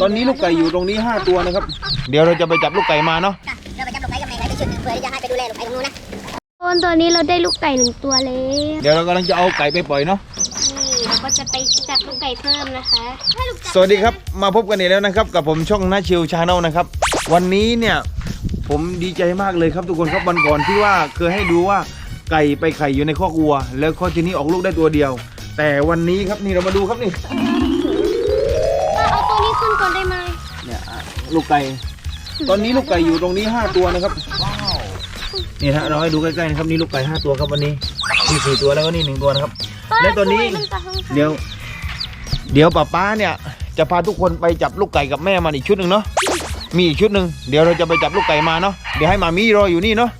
ตอนนี้ลูกไก่อยู่ตรงนี้ 5 ตัวนะครับ เดี๋ยวเราจะไปจับลูกไก่มาเนาะเราไปจับลูกไก่กับแม่ไก่ไปชุดหนึ่งเพื่อที่จะให้ไปดูแลลูกไก่ตรงนู้นนะคนตอนนี้เราได้ลูกไก่หนึ่งตัวแล้วเดี๋ยวเรากำลังจะเอาไก่ไปปล่อยเนาะนี่เราก็จะไปจับลูกไก่เพิ่มนะคะสวัสดีครับมาพบกันอีกแล้วนะครับ กับผมช่องนาชิวชาแนลนะครับ วันนี้เนี่ยผมดีใจมากเลยครับทุกคนครับวันก่อนที่ว่าเคยให้ดูว่าไก่ไปไข่อยู่ในคอกวัว แล้วข้อทีนี้ออกลูกได้ตัวเดียว แต่วันนี้ครับนี่เรามาดูครับนี่เอาตัวนี้ ขึ้นก่อนได้ไหมเนี่ยอะลูกไก่ ตอนนี้ลูกไก่อยู่ตรงนี้5ตัวนะครับนี่ฮะเราให้ดูใกล้ๆนะครับนี่ลูกไก่5ตัวครับวันนี้นี่สี่ตัวแล้วก็นี่หนึ่งตัวนะครับ และตัวนี้มันตาข้างๆเดี๋ยว เดี๋ยวป้าป้าเนี่ย จะพาทุกคนไปจับลูกไก่กับแม่มันอีกชุดหนึ่งเนาะมีอีกชุดหนึ่งเดี๋ยวเราจะไปจับลูกไก่มาเนาะเดี๋ยวให้มามีรออยู่นี่เนาะ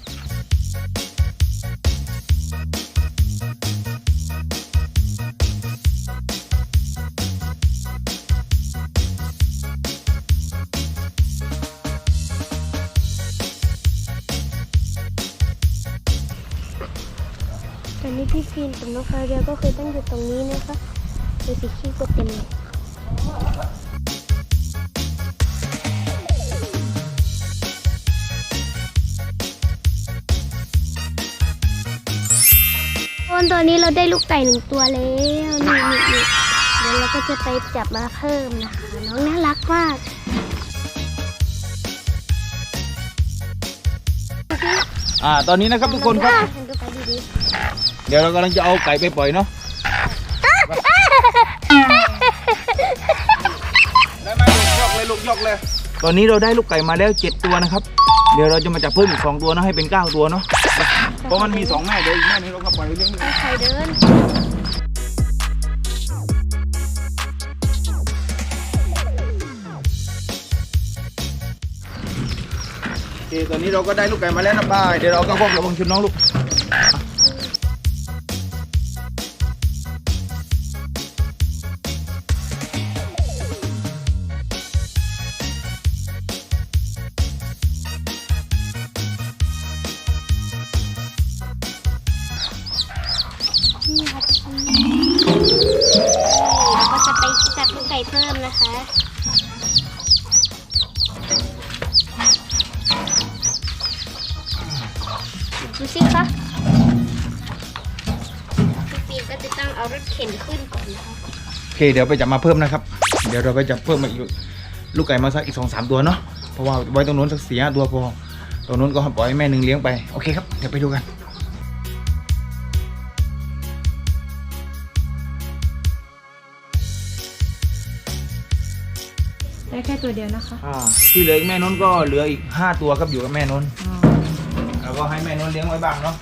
นนี้พี่ฟินกับน้องฟาเรียก็เคยตั้งอยู่ตรงนี้นะคะดูสิขี้ก็เต็มเลยคนตอนนี้เราได้ลูกไก่หนึ่งตัวแล้วนี่นี่นี่เดี๋ยวเราก็จะไปจับมาเพิ่มนะคะ น้องน่ารักมากอ่าตอนนี้นะครับทุกคนครับ ดูไปดีเดี๋ยวเรากำลังจะเอาไก่ไปปล่อยเนาะได้ไหมลูกยกเลยลูกยกเลย ตอนนี้เราได้ลูกไก่มาแล้วเจ็ดตัวนะครับ เดี๋ยวเราจะมาจับเพิ่มอีกสองตัวเนาะให้เป็นเก้าตัวเนาะเพราะมันมีสองแม่เดี๋ยวอีกแม่นึงเราก็ปล่อยไปเลี้ยงด้วยๆใครเดินโอเคตอนนี้เราก็ได้ลูกไก่มาแล้วนะป้ายเดี๋ยวเราก็ควบระวังชุดน้องลูก เราก็จะไปจับลูกไก่เพิ่มนะคะ ดูสิคะพี่ปีก็จะต้องเอารถเข็นขึ้นก่อนนะคะโอเคเดี๋ยวไปจับมาเพิ่มนะครับ เดี๋ยวเราไปจับเพิ่มมาอีกลูกไก่มาสักอีกสองสามตัวเนาะเพราะว่าไว้ตรงนู้นสักสี่ห้าตัวพอตรงนู้นก็ปล่อยให้แม่หนึ่งเลี้ยงไปโอเคครับเดี๋ยวไปดูกัน แค่ตัวเดียวนะคะอ่าที่เหลืออีกแม่นู้นก็เหลืออีกห้าตัวครับอยู่กับแม่นู้นแล้วก็ให้แม่นู้นเลี้ยงไว้บ้างเนาะ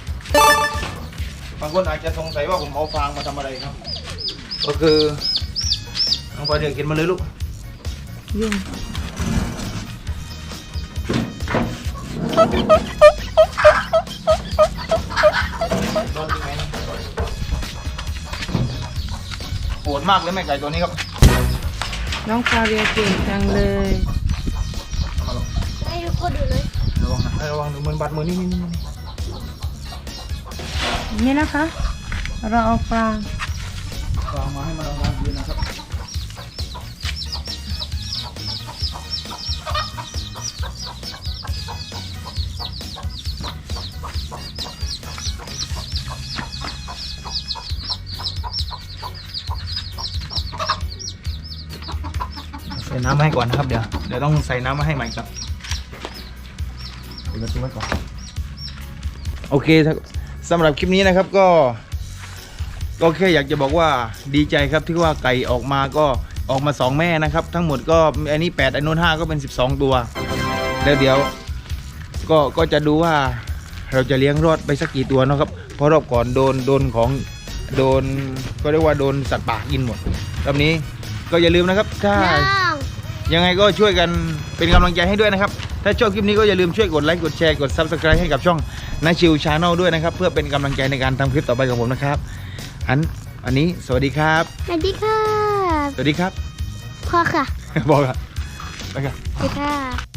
บางคนอาจจะสงสัยว่าผมเอาฟางมาทำอะไรครับ ก็คือน้องปลาเดือกินมาเลยลูกยุ่งโดนยังไงนะโหดมากเลยแม่ไก่ตัวนี้ครับ น้องฟาเรียเก่งจังเลยเอามาลงให้ทุกคนดูเลยระวังนะให้ระวังดูมือบาดมือนี่นี่นี่นี่นี่นะคะ เราเอาปลาวางมาให้มันวางยืนนะครับ ใส่น้ำมาให้ก่อนนะครับเดี๋ยวเดี๋ยวต้องใส่น้ำมาให้ใหม่ครับปิดประตูไว้ก่อนโอเคครับสำหรับคลิปนี้นะครับก็ ก็แค่อยากจะบอกว่าดีใจครับที่ว่าไก่ออกมาก็ออกมา 2 แม่นะครับ ทั้งหมดก็อันนี้ 8 อันนู้น5ก็เป็น 12 ตัว แล้วเดี๋ยวก็ก็จะดูว่าเราจะเลี้ยงรอดไปสักกี่ตัวเนาะครับเพราะรอบก่อนโดนโดนของโดนก็เรียกว่าโดนสัตว์ป่ากินหมดรอบนี้ก็อย่าลืมนะครับ ถ้าน้อง ยังไงก็ช่วยกันเป็นกำลังใจให้ด้วยนะครับ ถ้าชอบคลิปนี้ก็อย่าลืมช่วยกดไลค์กดแชร์กด Subscribe ให้กับช่องนาชิวชาแนลด้วยนะครับ เพื่อเป็นกำลังใจในการทำคลิปต่อไปของผมนะครับ อันอันนี้สวัสดีครับ สวัสดีค่ะ สวัสดีครับ พ่อค่ะ บอกอะไปกัน สวัสดีค่ะ